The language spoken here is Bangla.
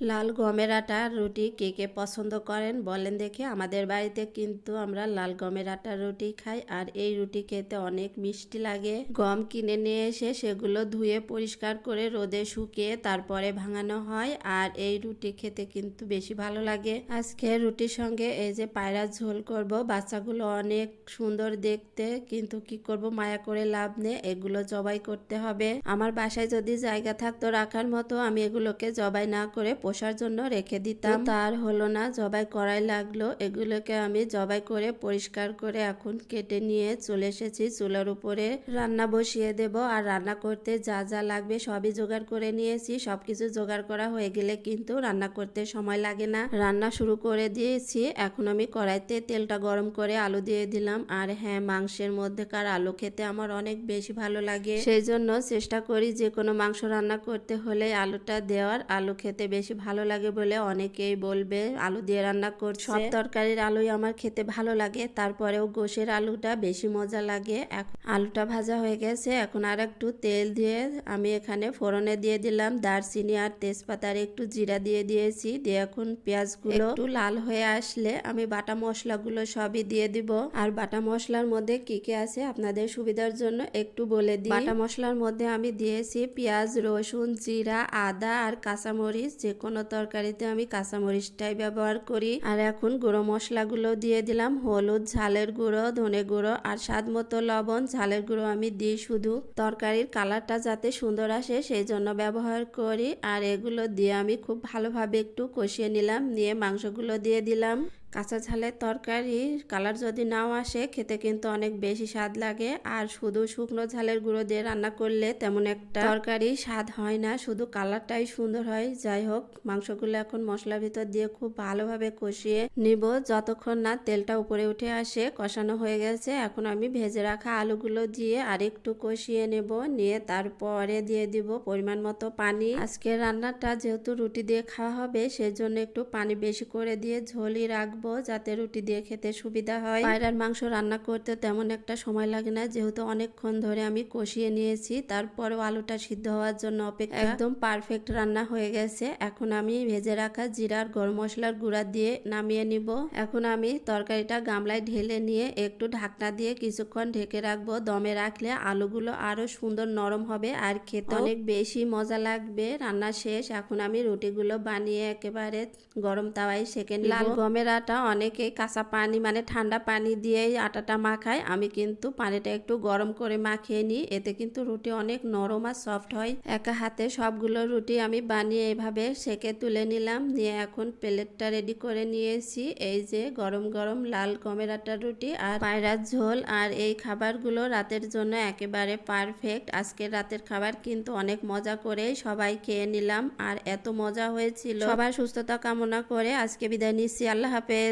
লাল গমের আটার রুটি কে কে পছন্দ করেন বলেন দেখে। আমাদের বাড়িতে কিন্তু আমরা লাল গমের আটার রুটি খাই আর এই রুটি খেতে অনেক মিষ্টি লাগে। গম কিনে নিয়ে এসে সেগুলো ধুয়ে পরিষ্কার করে রোদে শুকিয়ে তারপরে ভাঙানো হয় আর এই রুটি খেতে কিন্তু বেশি ভালো লাগে। আজকে রুটির সঙ্গে এই যে পায়রা ঝোল করব, বাচ্চাগুলো অনেক সুন্দর দেখতে, কিন্তু কি করব মায়া করে লাভ নেই, এগুলো জবাই করতে হবে। আমার বাসায় যদি জায়গা থাকতো রাখার মতো আমি এগুলোকে জবাই না করে পোষার জন্য রেখে দিতাম। তার হলো না, জবাই করাই লাগল। এগুলোকে আমি জবাই করে পরিষ্কার করে এখন কেটে নিয়ে চলে এসেছি। চুলার উপরে রান্না বসিয়ে দেব। আর রান্না করতে যা যা লাগবে সবই জোগাড় করে নিয়েছি। সবকিছু জোগাড় করা হয়ে গেলে কিন্তু রান্না করতে সময় লাগে না। রান্না শুরু করে দিয়েছি। এখন আমি কড়াইতে তেলটা গরম করে আলু দিয়ে দিলাম। আর হ্যাঁ মাংসের মধ্যেকার আলু খেতে আমার অনেক বেশি ভালো লাগে। সেই জন্য চেষ্টা করি যে কোনো মাংস রান্না করতে হলে আলুটা দেওয়ার। আলু খেতে বেশি ভালো লাগে বলে অনেকেই বলবে আলু দিয়ে রান্না করছে। সব তরকারির আলুই আমার খেতে ভালো লাগে তারপরেও গোশের আলুটা বেশি মজা লাগে। এখন আলুটা ভাজা হয়ে গেছে এখন আর একটু তেল দিয়ে আমি এখানে ফোড়নে দিয়ে দিলাম। দারচিনি আর তেজপাতার একটু জিরা দিয়ে দিয়েছি দিয়ে এখন পেঁয়াজগুলো একটু লাল হয়ে আসলে আমি বাটা মশলাগুলো সবই দিয়ে দিব। আর বাটা মশলার মধ্যে কি কি আছে আপনাদের সুবিধার জন্য একটু বলে দিই। বাটা মশলার মধ্যে আমি দিয়েছি পেঁয়াজ রসুন জিরা আদা আর কাঁচামরিচ যে কোনো তরকারিতে আমি কাঁচামরিচটাই ব্যবহার করি। আর এখন গুঁড়ো মশলাগুলো দিয়ে দিলাম, হলুদ, ঝালের গুঁড়ো, ধনে গুঁড়ো আর স্বাদ মতো লবণ। ঝালের গুঁড়ো আমি দিই শুধু তরকারির কালারটা যাতে সুন্দর আসে সেই জন্য ব্যবহার করি। আর এগুলো দিয়ে আমি খুব ভালোভাবে একটু কষিয়ে নিলাম, নিয়ে মাংসগুলো দিয়ে দিলাম। কাঁচা ঝালের তরকারি কালার যদি নাও আসে, খেতে কিন্তু অনেক বেশি স্বাদ লাগে। আর শুধু শুকনো ঝালের গুঁড়ো দিয়ে রান্না করলে তেমন একটা তরকারি স্বাদ হয় না, শুধু কালারটাই সুন্দর হয়। যাই হোক, মাংসগুলো এখন মশলার ভিতর দিয়ে খুব ভালোভাবে কষিয়ে নিব। যতক্ষণ না তেলটা উপরে উঠে আসে, কষানো হয়ে গেছে। এখন আমি ভেজে রাখা আলুগুলো দিয়ে আরেকটু কষিয়ে নেব। নিয়ে তারপরে দিয়ে দিব পরিমাণ মতো পানি। আজকে রান্নাটা যেহেতু রুটি দিয়ে খাওয়া হবে, সেজন্য একটু পানি বেশি করে দিয়ে ঝোলই রাখব। যাতে রুটি দিয়ে খেতে সুবিধা হয়। পায়রার মাংস রান্না করতে তেমন একটা সময় লাগে না যেহেতু অনেকক্ষণ ধরে আমি কষিয়ে নিয়েছি। তারপরেও আলুটা সিদ্ধ হওয়ার জন্য অপেক্ষা একদম পারফেক্ট রান্না হয়ে গেছে। এখন আমি ভেজে রাখা জিরার গরম মশলার গুঁড়া দিয়ে নামিয়ে নিব। এখন আমি তরকারিটা গামলায় ঢেলে নিয়ে একটু ঢাকনা দিয়ে কিছুক্ষণ ঢেকে রাখব। দমে রাখলে আলুগুলো আরও সুন্দর নরম হবে আর খেতে অনেক বেশি মজা লাগবে। রান্না শেষ এখন আমি রুটিগুলো বানিয়ে একেবারে গরম তাওয়ায় সেকে নিব। লাল গমের আটা অনেকেই কাঁচা পানি মানে ঠান্ডা পানি দিয়েই আটাটা মাখায়। আমি কিন্তু পানিটা একটু গরম করে মাখিয়ে নিই। এতে কিন্তু রুটি অনেক নরম আর সফট হয়। একা হাতে সবগুলো রুটি আমি বানিয়ে এভাবে সেকে তুলে নিলাম। নিয়ে এখন প্লেটটা রেডি করে নিয়েছি। এই যে গরম গরম লাল গমের আটার রুটি আর পায়রার ঝোল। আর এই খাবারগুলো রাতের জন্য একেবারে পারফেক্ট আজকের রাতের খাবার কিন্তু অনেক মজা করে সবাই খেয়ে নিলাম। আর এত মজা হয়েছিল। সবার সুস্থতা কামনা করে আজকে বিদায় নিচ্ছি। আল্লাহ হাফেজ।